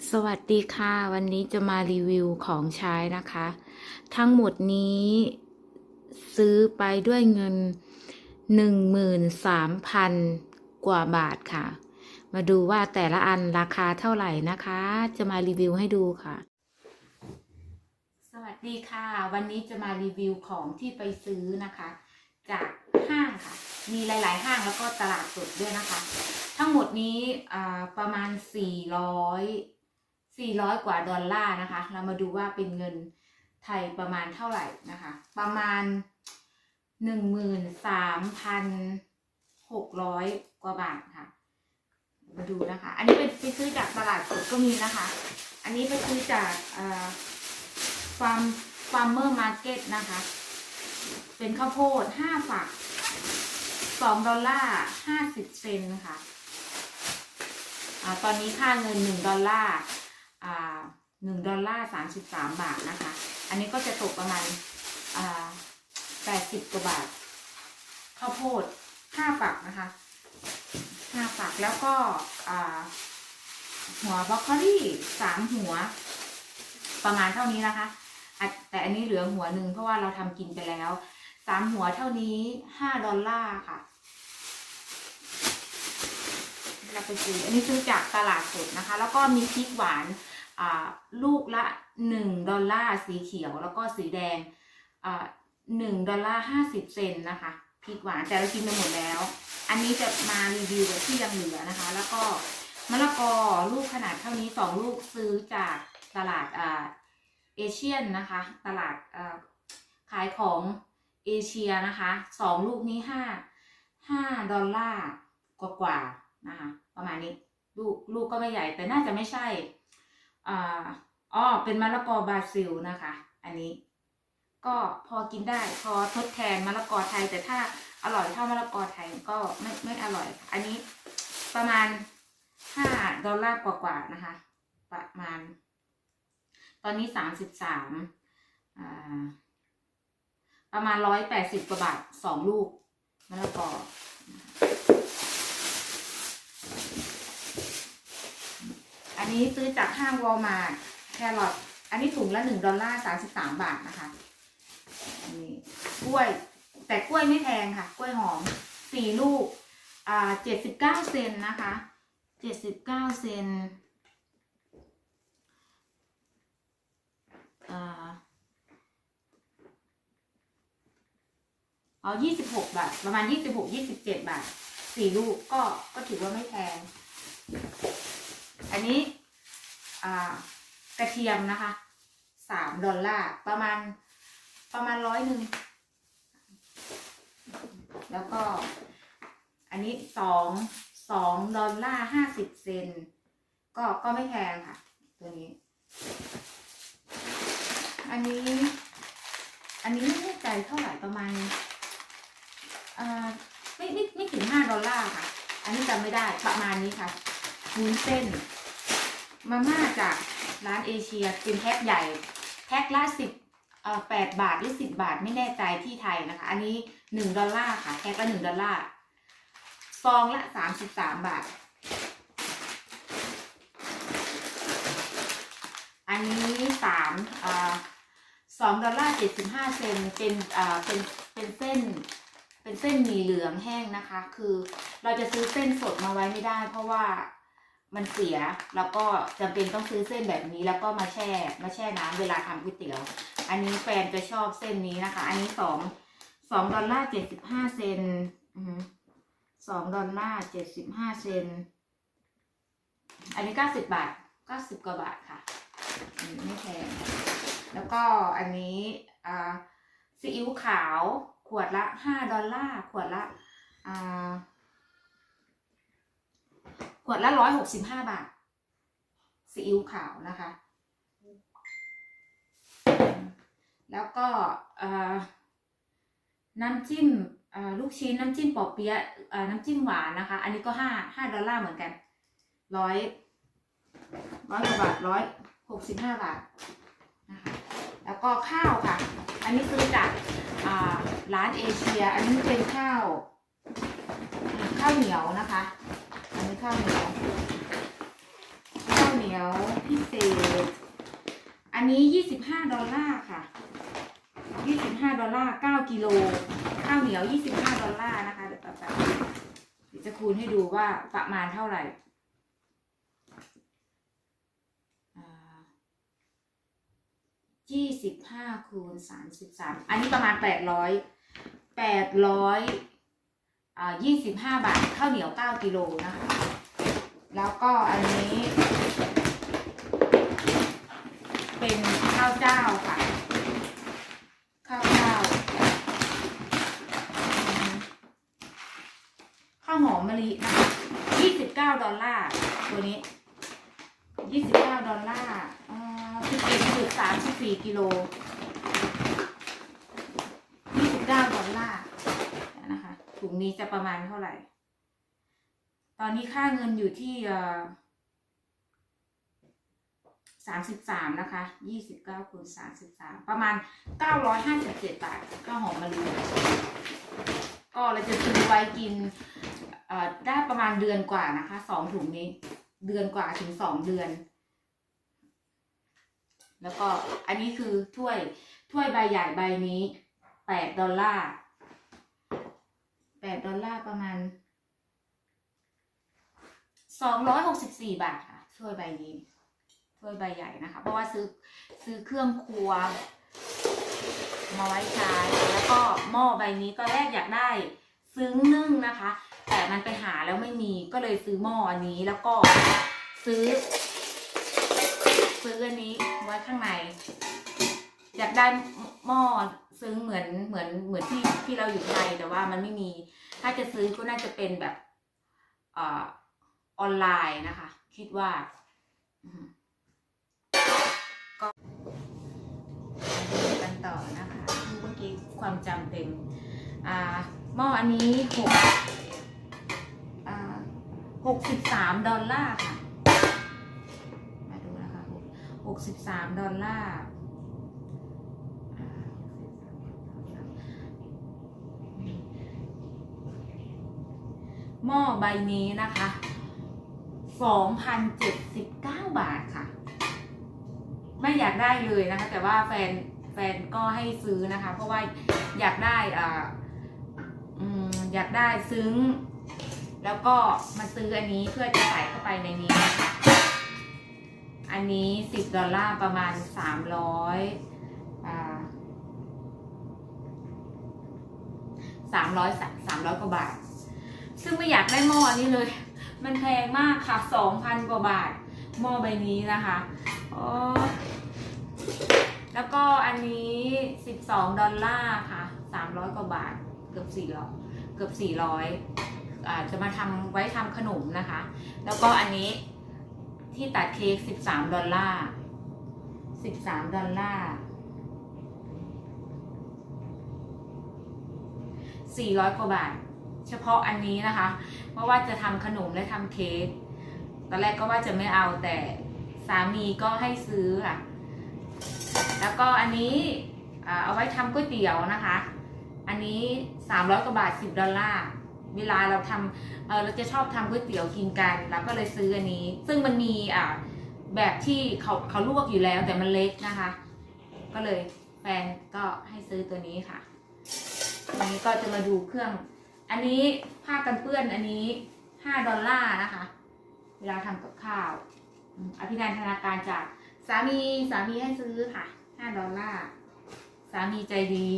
สวัสดีค่ะ วันนี้จะมารีวิวของใช้นะคะ ทั้งหมดนี้ซื้อไปด้วยเงิน 13,000 กว่าบาทค่ะ มาดูว่าแต่ละอันราคาเท่าไหร่นะคะ จะมารีวิวให้ดูค่ะ สวัสดีค่ะ วันนี้จะมารีวิวของที่ไปซื้อนะคะ จากห้างค่ะ มีหลาย ๆ ห้างแล้วก็ตลาดสดด้วยนะคะ ทั้งหมดนี้ประมาณ 400 400 กว่าดอลลาร์นะคะ เรามาดูว่าเป็นเงินไทยประมาณเท่าไหร่นะคะ ประมาณ 13,600 กว่าบาทค่ะ มาดูนะคะ อันนี้เป็นไปซื้อจากตลาดสดก็มีนะคะ อันนี้ไปซื้อจากฟาร์มฟาร์มเมอร์มาร์เก็ตนะคะ เป็นข้าวโพด 5 ฝัก 2 ดอลลาร์ 50 เซนต์ค่ะอ่าตอนนี้ค่าเงิน 1 ดอลลาร์ อ่า1ดอลลาร์33บสามบาทนะคะ อันนี้ก็จะตกประมาณอ่า80กว่าบาท ข้าวโพด5ฝักนะคะ5ฝักแล้วก็หัวบรอกโคลี่3หัว ประมาณเท่านี้นะคะ แต่อันนี้เหลือหัวหนึ่งเพราะว่าเราทำกินไปแล้วสามหัวเท่านี้5ดอลลาร์ค่ะเราไปซื้ออันนี้ซื้อจากตลาดสดนะคะ แล้วก็มีพริกหวาน ลูกละหนึ่งดอลลาร์สีเขียวแล้วก็สีแดงหนึ่งดอลลาร์ห้าสิบเซนนะคะพริกหวานแต่เรากินไปหมดแล้ว อันนี้จะมารีวิวแบบที่ยังเหลือนะคะ แล้วก็มะละกอลูกขนาดเท่านี้สองลูกซื้อจากตลาดเอเชียนนะคะ ตลาดขายของเอเชียนะคะสองลูกนี้ห้าห้าดอลลาร์กว่าๆนะคะประมาณนี้ลูกลูกก็ไม่ใหญ่แต่น่าจะไม่ใช่ อ่าอ๋อเป็นมะละกอบราซิลนะคะ อันนี้ ก็พอกินได้พอทดแทนมะละกอไทย แต่ถ้าอร่อยเท่ามะละกอไทยก็ไม่ไม่อร่อย อันนี้ประมาณห้าดอลลาร์กว่าๆนะคะ ประมาณ ตอนนี้สามสิบสามประมาณร้อยแปดสิบกว่าบาทสองลูกมะละกอ อันนี้ซื้อจากห้างวอลมาร์ทแครอทอันนี้ถุงละหนึ่งดอลลาร์สามสิบสามบาทนะคะอันนี้กล้วย แต่กล้วยไม่แพงค่ะ กล้วยหอมสี่ลูกอ่าเจ็ดสิบเก้าเซนนะคะเจ็ดสิบเก้าเซนอ่าอ๋อยี่สิบหกบาท ประมาณยี่สิบหกยี่สิบเจ็ดบาทสี่ลูกก็ก็ถือว่าไม่แพง อันนี้กระเทียมนะคะสามดอลลาร์ประมาณประมาณร้อยหนึ่งแล้วก็อันนี้สองสองดอลลาร์ห้าสิบเซนก็ก็ไม่แพงค่ะ ตัวนี้ อันนี้ อันนี้ไม่แน่ใจเท่าไหร่ประมาณอ่าไม่ไม่ไม่ถึงห้าดอลลาร์ค่ะ อันนี้จำไม่ได้ประมาณนี้ค่ะวุ้นเส้น มาม่าจากร้านเอเชียเป็นแพ็คใหญ่แพ็คละสิบเอ่อแปดบาทหรือสิบบาทไม่แน่ใจที่ไทยนะคะ อันนี้หนึ่งดอลลาร์ค่ะแพ็คละหนึ่งดอลลาร์ซองละสามสิบสามบาท อันนี้สามอ่าสองดอลลาร์เจ็ดสิบห้าเซนเป็นอ่าเป็นเป็นเส้นเป็นเส้นหมี่เหลืองแห้งนะคะ คือเราจะซื้อเส้นสดมาไว้ไม่ได้ เพราะว่า มันเสียแล้วก็จำเป็นต้องซื้อเส้นแบบนี้แล้วก็มาแช่มาแช่น้ำเวลาทำก๋วยเตี๋ยว อันนี้แฟนจะชอบเส้นนี้นะคะ อันนี้สองสองดอลลาร์เจ็ดสิบห้าเซนสองดอลลาร์เจ็ดสิบห้าเซนอันนี้เก้าสิบบาทเก้าสิบกว่าบาทค่ะไม่แพงแล้วก็อันนี้อ่าซีอิ๊วขาวขวดละห้าดอลลาร์ขวดละอ่า ขวดละร้อยหกสิบห้าบาทซีอิ๊วขาวนะคะ แล้วก็น้ำจิ้มลูกชิ้นน้ำจิ้มปอเปี๊ยะน้ำจิ้มหวานนะคะ อันนี้ก็ห้าห้าดอลลาร์เหมือนกันร้อยร้อยกว่าบาทร้อยหกสิบห้าบาทนะคะ แล้วก็ข้าวค่ะ อันนี้ซื้อจากร้านเอเชีย อันนี้เป็นข้าว ข้าวเหนียวนะคะ ข้าวเหนียวข้าวเหนียวพิเศษ อันนี้ยี่สิบห้าดอลลาร์ค่ะยี่สิบห้าดอลลาร์เก้ากิโลข้าวเหนียวยี่สิบห้าดอลลาร์นะคะเดี๋ยวแป๊บเดี๋ยวจะคูณให้ดูว่าประมาณเท่าไหร่ยี่สิบห้าคูณสามสิบสามอันนี้ประมาณแปดร้อยแปดร้อยอ่ายี่สิบห้าบาทข้าวเหนียวเก้ากิโลนะคะ แล้วก็อันนี้ เป็นข้าวเจ้าค่ะ ข้าวเจ้า ข้าวหอมมะลินะคะยี่สิบเก้าดอลลาร์ ตัวนี้ยี่สิบเก้าดอลลาร์สิบเอ็ดจุดสามสิบสี่กิโลยี่สิบเก้าดอลลาร์เดี๋ยนะคะถุงนี้จะประมาณเท่าไหร่ ตอนนี้ค่าเงินอยู่ที่สามสิบสามนะคะยี่สิบเก้าคูณสามสิบสามประมาณเก้าร้อยห้าสิบเจ็ดบาทข้าหอมมะลิก็เราจะซื้อไว้กินได้ประมาณเดือนกว่านะคะสองถุงนี้ เดือนกว่าถึงสองเดือน แล้วก็อันนี้คือถ้วยถ้วยใบใหญ่ใบนี้แปดดอลลาร์แปดดอลลาร์ประมาณ สองร้อยหกสิบสี่บาทค่ะถ้วยใบนี้ถ้วยใบใหญ่นะคะ เพราะว่าซื้อซื้อเครื่องครัว มาไว้ใช้แล้วก็หม้อใบนี้ตอนแรกอยากได้ซึ้งนึ่งนะคะ แต่มันไปหาแล้วไม่มีก็เลยซื้อหม้ออันนี้แล้วก็ซื้อ ซื้ออันนี้ไว้ข้างใน อยากได้หม้อซึ้งเหมือนเหมือนเหมือนที่ที่เราอยู่ไทยแต่ว่ามันไม่มี ถ้าจะซื้อก็น่าจะเป็นแบบ เอ่อ ออนไลน์นะคะ คิดว่าก็กันต่อนะคะเมื่อกี้ความจำเต็มอ่าหม้ออันนี้หกอ่าหกสิบสามดอลลาร์ค่ะมาดูนะคะหกสิบสามดอลลาร์อ่าหม้อใบนี้นะคะ 2,079 บาทค่ะ ไม่อยากได้เลยนะคะ แต่ว่าแฟนแฟนก็ให้ซื้อนะคะ เพราะว่าอยากได้อ่าอยากได้ซึ้ง แล้วก็มาซื้ออันนี้เพื่อจะใส่เข้าไปในนี้ อันนี้ 10 ดอลลาร์ประมาณ 300อ่า300 300กว่าบาท ซึ่งไม่อยากได้หม้ออันนี้เลย มันแพงมากค่ะ2,000กว่าบาทหม้อใบนี้นะคะอ๋อแล้วก็อันนี้12ดอลลาร์ค่ะ300กว่าบาท เกือบ400เกือบ400อ่าจะมาทำไว้ทำขนมนะคะ แล้วก็อันนี้ที่ตัดเค้ก13ดอลลาร์13ดอลลาร์400กว่าบาท เฉพาะอันนี้นะคะ เพราะว่าจะทำขนมและทำเค้กตอนแรกก็ว่าจะไม่เอาแต่สามีก็ให้ซื้อค่ะ แล้วก็อันนี้เอาไว้ทำก๋วยเตี๋ยวนะคะ อันนี้ 300กว่าบาท 10 ดอลลาร์ เวลาเราทำเเราจะชอบทำก๋วยเตี๋ยวกินกันเราก็เลยซื้ออันนี้ ซึ่งมันมีอ่าแบบที่เขาเขาลวกอยู่แล้วแต่มันเล็กนะคะ ก็เลยแฟนก็ให้ซื้อตัวนี้ค่ะ อันนี้ก็จะมาดูเครื่อง อันนี้ผ้ากันเปื้อนอันนี้ห้าดอลลาร์นะคะ เวลาทำกับข้าว อภินันทนาการจากสามีสามีให้ซื้อค่ะห้าดอลลาร์สามีใจดี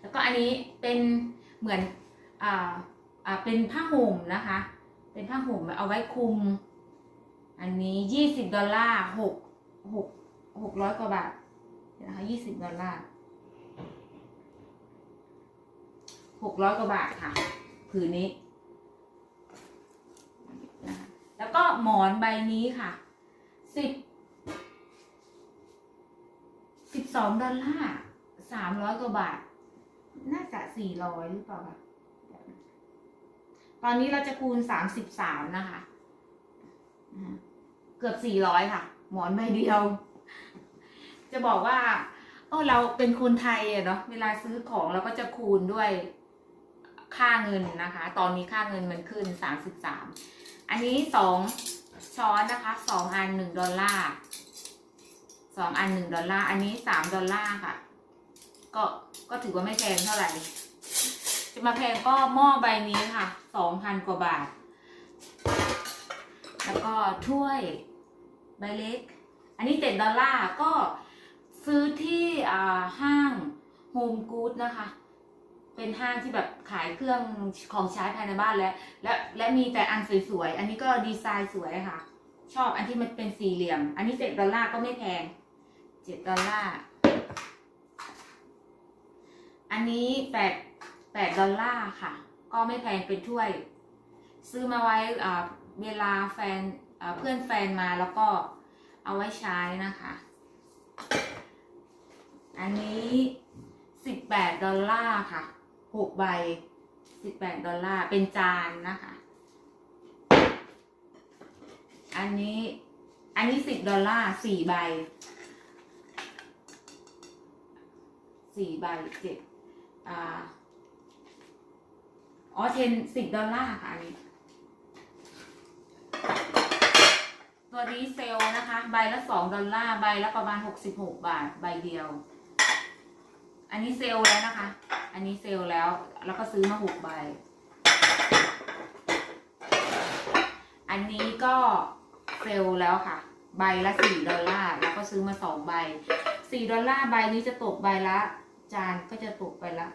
แล้วก็อันนี้เป็นเหมือนอ่าอ่าเป็นผ้าห่มนะคะ เป็นผ้าห่มเอาไว้คลุม อันนี้ยี่สิบดอลลาร์หกหกหกร้อยกว่าบาทนะคะยี่สิบดอลลาร์ หกร้อยกว่าบาทค่ะผืนนี้นะคะแล้วก็หมอนใบนี้ค่ะสิบสิบสองดอลลาร์สามร้อยกว่าบาท น่าจะสี่ร้อยหรือเปล่าคะตอนนี้เราจะคูณสามสิบสามนะคะเกือบสี่ร้อยค่ะ หมอนใบเดียว จะบอกว่าเออเราเป็นคนไทยอะเนาะเวลาซื้อของเราก็จะคูณด้วย ค่าเงินนะคะ ตอนนี้ค่าเงินมันขึ้น 33 อันนี้สองช้อนนะคะสองอันหนึ่งดอลลาร์สองอันหนึ่งดอลลาร์ อันนี้สามดอลลาร์ค่ะ ก็ ก็ถือว่าไม่แพงเท่าไหร่ จะมาแพงก็หม้อใบนี้ค่ะสองพันกว่าบาท แล้วก็ถ้วยใบเล็ก อันนี้เจ็ดอลลาร์ ก็ซื้อที่ห้างโฮมกู๊ดนะคะ เป็นห้างที่แบบขายเครื่องของใช้ภายในบ้านและและและมีแต่อันสวยๆ อันนี้ก็ดีไซน์สวยค่ะ ชอบอันที่มันเป็นสี่เหลี่ยม อันนี้เจ็ดดอลลาร์ก็ไม่แพงเจ็ดดอลลาร์ อันนี้แปดแปดดอลลาร์ค่ะ ก็ไม่แพงเป็นถ้วย ซื้อมาไว้เวลาแฟนเพื่อนแฟนมาแล้วก็เอาไว้ใช้นะคะ อันนี้สิบแปดดอลลาร์ค่ะ หกใบสิบแปดดอลลาร์ เป็นจานนะคะ อันนี้ อันนี้สิบดอลลาร์สี่ใบสี่ใบเจ็ดอ่าอ๋อเทนสิบดอลลาร์ค่ะอันนี้ ตัวนี้เซลนะคะ ใบละสองดอลลาร์ใบละประมาณหกสิบหกบาท ใบเดียว อันนี้เซลแล้วนะคะ อันนี้เซลล์แล้ว แล้วก็ซื้อมาหกใบ อันนี้ก็เซลล์แล้วค่ะ ใบละสี่ดอลลาร์ แล้วก็ซื้อมาสองใบสี่ดอลลาร์ใบนี้จะตกใบละ จานก็จะตกไปละ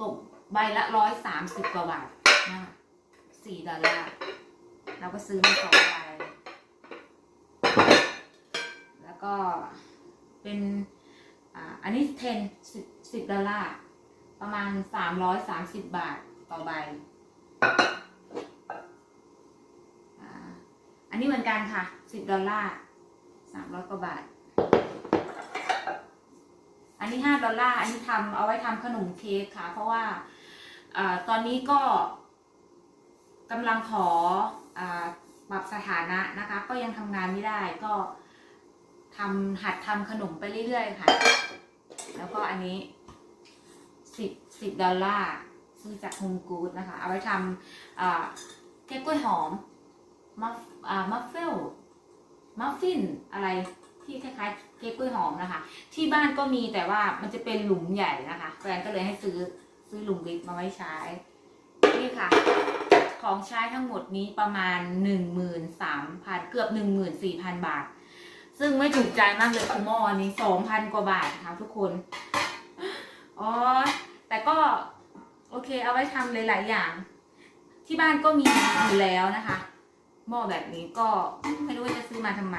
ตกใบละร้อยสามสิบกว่าบาทนะสี่ดอลลาร์ เราก็ซื้อมาสองใบ ก็เป็นอันนี้เทนสิบสิบดอลลาร์ประมาณสามร้อยสามสิบบาทต่อใบอันนี้เหมือนกันค่ะสิบดอลลาร์สามร้อยกว่าบาท อันนี้ห้าดอลลาร์อันนี้ทำเอาไว้ทำขนมเค้กค่ะ เพราะว่าอตอนนี้ก็กำลังขออปรับสถานะนะคะ ก็ยังทำงานไม่ได้ก็ ทำหัดทำขนมไปเรื่อยๆค่ะ แล้วก็อันนี้สิบสิบดอลลาร์ซื้อจากโฮมกูดนะคะ เอาไว้ทำเค้กกล้วยหอม มัฟอ่ามัฟเฟลมัฟฟินอะไรที่คล้ายๆเค้กกล้วยหอมนะคะ ที่บ้านก็มีแต่ว่ามันจะเป็นหลุมใหญ่นะคะ แฟนก็เลยให้ซื้อซื้อหลุมเล็กมาไว้ใช้ นี่ค่ะ ของใช้ทั้งหมดนี้ประมาณหนึ่งหมื่นสามพันเกือบหนึ่งหมื่นสี่พันบาท ซึ่งไม่ถูกใจมากเลยคือหม้อนี้สองพันกว่าบาทค่ะทุกคนอ๋อแต่ก็โอเคเอาไว้ทำหลาย ๆ อย่าง ที่บ้านก็มีอยู่แล้วนะคะหม้อแบบนี้ก็ไม่รู้ว่าจะซื้อมาทำไม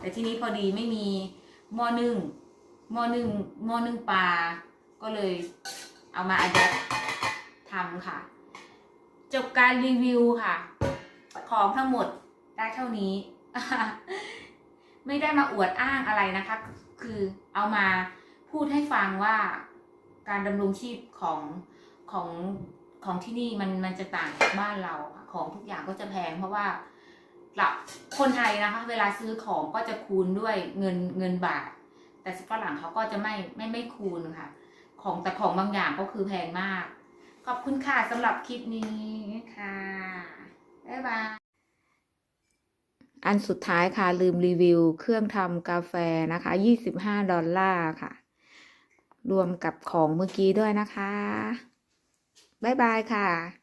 แต่ที่นี้พอดีไม่มีหม้อนึ่งหม้อนึ่งหม้อนึ่งปลาก็เลยเอามาอัดทำค่ะ จบการรีวิวค่ะ ของทั้งหมดได้เท่านี้ ไม่ได้มาอวดอ้างอะไรนะคะ คือเอามาพูดให้ฟังว่าการดำรงชีพของของของที่นี่มันมันจะต่างจากบ้านเราของทุกอย่างก็จะแพงเพราะว่าเราคนไทยนะคะ เวลาซื้อของก็จะคูณด้วยเงินเงินบาท แต่ฝรั่งเขาก็จะไม่ไม่ไม่คูณค่ะ ของแต่ของบางอย่างก็คือแพงมาก ขอบคุณค่ะสำหรับคลิปนี้ค่ะบ๊ายบาย อันสุดท้ายค่ะลืมรีวิว เครื่องทำกาแฟนะคะ25 ดอลลาร์ค่ะ รวมกับของเมื่อกี้ด้วยนะคะ บ๊ายบายค่ะ